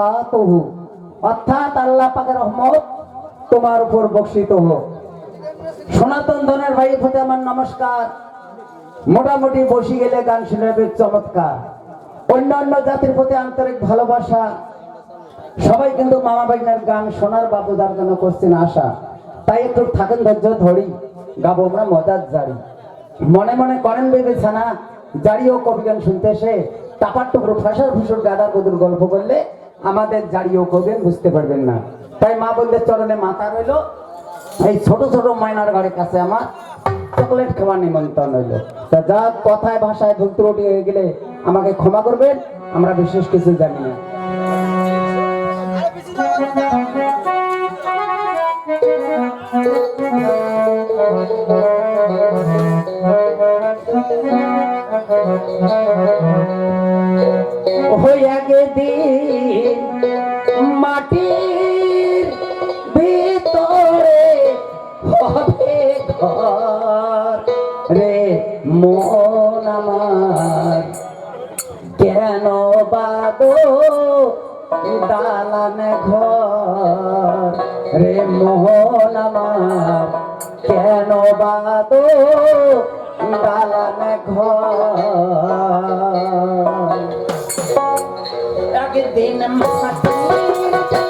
বারাকাতুহু অর্থাৎ আল্লাহ পাকের রহমত তোমার উপর বর্ষিত হোক। সনাতন ধনের ভাই প্রতি আমার নমস্কার। মোটামুটি বসে গেলে গান শুনে চমৎকার। অন্যান্য জাতির প্রতি আন্তরিক ভালোবাসা। সবাই কিন্তু মামা বাইনের গান শোনার বাবু যার জন্য করছেন আশা। তাই একটু থাকেন ধৈর্য ধরি, গাবো আমরা মজার জারি। মনে মনে করেন ভেবেছে না জারি ও কবি গান শুনতে এসে টাপার টুকরো ফাঁসার ফুসুর গাদার বধুর গল্প করলে আমাদের জারি ও কবি গান বুঝতে পারবেন না। তাই মা বললে চরণে মাথা রইল। এই ছোট ছোট মাইনার ঘরের কাছে আমার চকলেট খাওয়ার নিমন্ত্রণ হইল তা যা কথায় ভাষায় ভুল ত্রুটি হয়ে গেলে আমাকে ক্ষমা করবেন, আমরা বিশেষ কিছু জানি না। হইয়া দিন মাটির ভিতরে হবে রে মন কেন বাদো দালান ঘর? রে মোহন আমার, কেন বাদো দালান ঘর? একদিন মাটির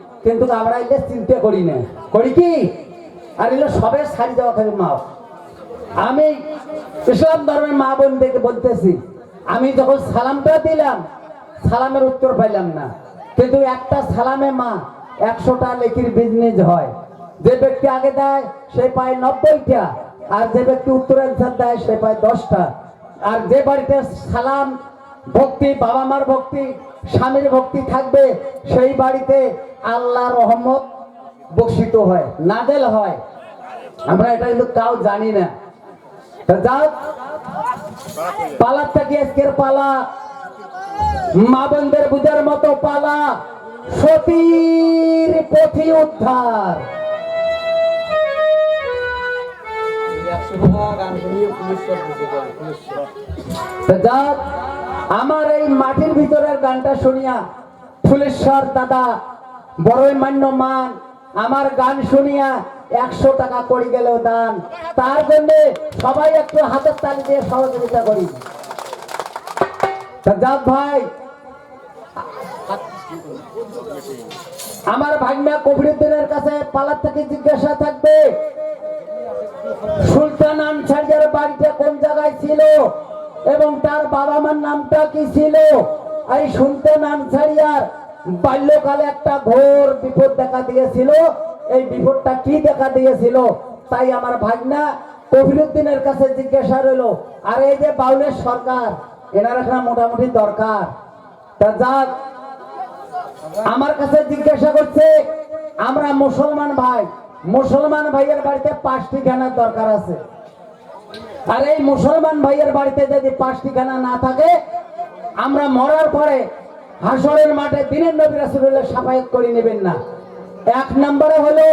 কিন্তু আমরা এলে চিন্তা করি না। করি কি? আর এলে সবে সারি দেওয়া থাকে মা আমি ইসলাম ধর্মের মা বোনদেরকে বলতেছি, আমি যখন সালামটা দিলাম, সালামের উত্তর পাইলাম না। কিন্তু একটা সালামে মা একশোটা লেখির বিজনেস হয়। যে ব্যক্তি আগে দেয়, সে পায় নব্বইটা। আর যে ব্যক্তি উত্তর অ্যান্সার দেয়, সে পায় দশটা। আর যে বাড়িতে সালাম ভক্তি বাবা মার ভক্তি স্বামীর ভক্তি থাকবে। সেই বাড়িতে আল্লাহ রহমত বর্ষিত হয় নাদেল হয়। আমরা এটা কিন্তু কাউ জানি না। যাও। আজকের পালা? মা বোনদের বুঝার মতো পালা। সতীর পথি উদ্ধার। যাক, আমার এই মাটির ভিতরের গানটা শুনিয়া ফুলেশ্বর দাদা, বড়ই মান্য মান আমার গান শুনিয়া একশো টাকা করি গেল দান। তার জন্য সবাই একটু হাতের তালি দিয়ে সহযোগিতা করি। ভাই। আমার ভাগ্না কবিরুদ্দিনের কাছে পালার থেকে জিজ্ঞাসা থাকবে, সুলতান আনসারিয়ার বাড়িতে কোন জায়গায় ছিল? এবং তার বাবা মার নামটা কি ছিল? এই সুলতান আনসারিয়ার বাল্যকালে একটা ঘোর বিপদ দেখা দিয়েছিল। এই বিপদটা কি দেখা দিয়েছিল? তাই আমার ভাগনা কবিরুদ্দিনের কাছে জিজ্ঞাসা রইল, আর এই যে বাউলের সরকার, এনার একটা মোটামুটি দরকার। তা যাক, আমার কাছে জিজ্ঞাসা করছে, আমরা মুসলমান ভাই, মুসলমান ভাইয়ের বাড়িতে পাঁচটি খানার দরকার আছে। আর এই মুসলমান ভাইয়ের বাড়িতে যদি পাঁচটি খানা না থাকে, আমরা মরার পরে হাসরের মাঠে দিনের নবী রাসূলুল্লাহ সাফায়াত করে নেবেন না। এক নম্বরে হলো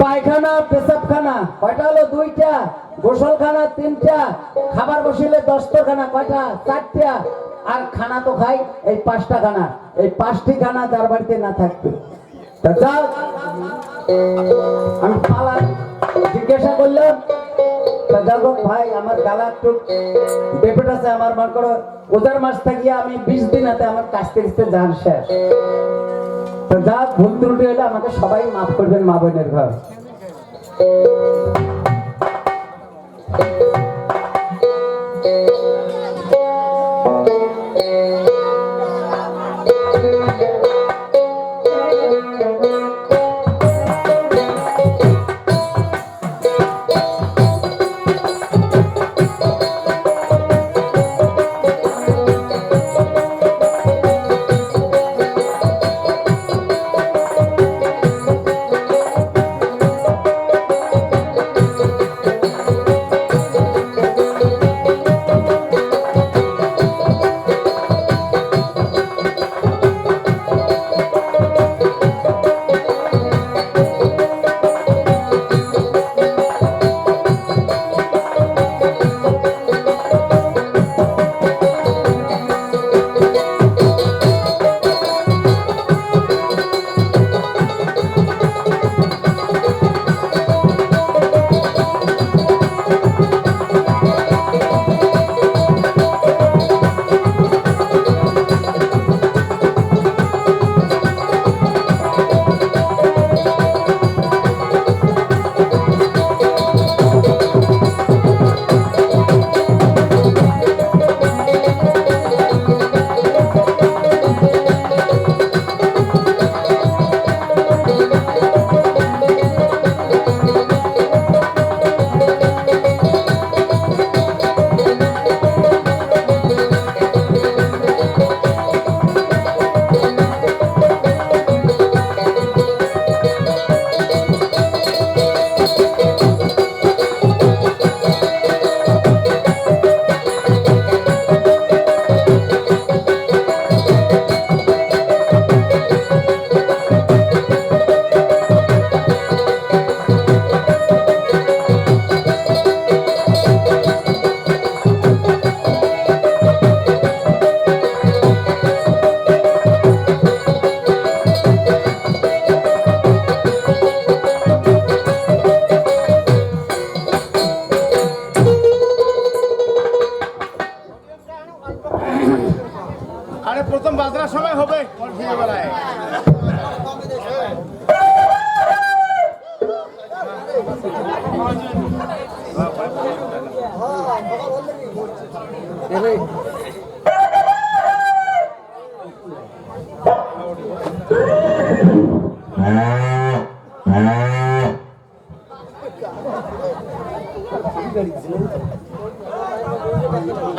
পায়খানা, পেশাবখানা, কয়টা হলো? দুইটা। গোসলখানা, তিনটা। খাবার বসিলে দশটাখানা, কয়টা? চারটা। আর খানা তো খাই এই পাঁচটা খানা এই পাঁচটি খানা যার বাড়িতে না থাকবে। আমি পালা জিজ্ঞাসা করলাম ভাই, আমার গালা একটু ডেপেট আছে, আমার মনে করো, ওজার মাস থাকিয়া আমি বিশ দিন হাতে আমার কাছতে কাছতে যান তো যা ভুল ত্রুটি হলে আমাকে সবাই মাফ করবেন মা বোনের ঘর।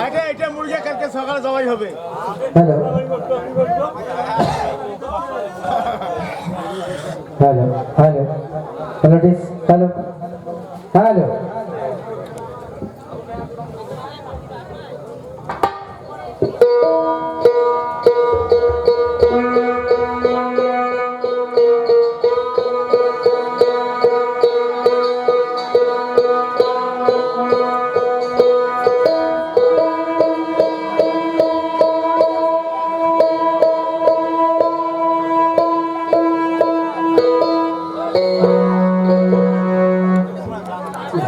এটা এটা মুরগি কালকে সকালে সবাই হবে। হ্যালো।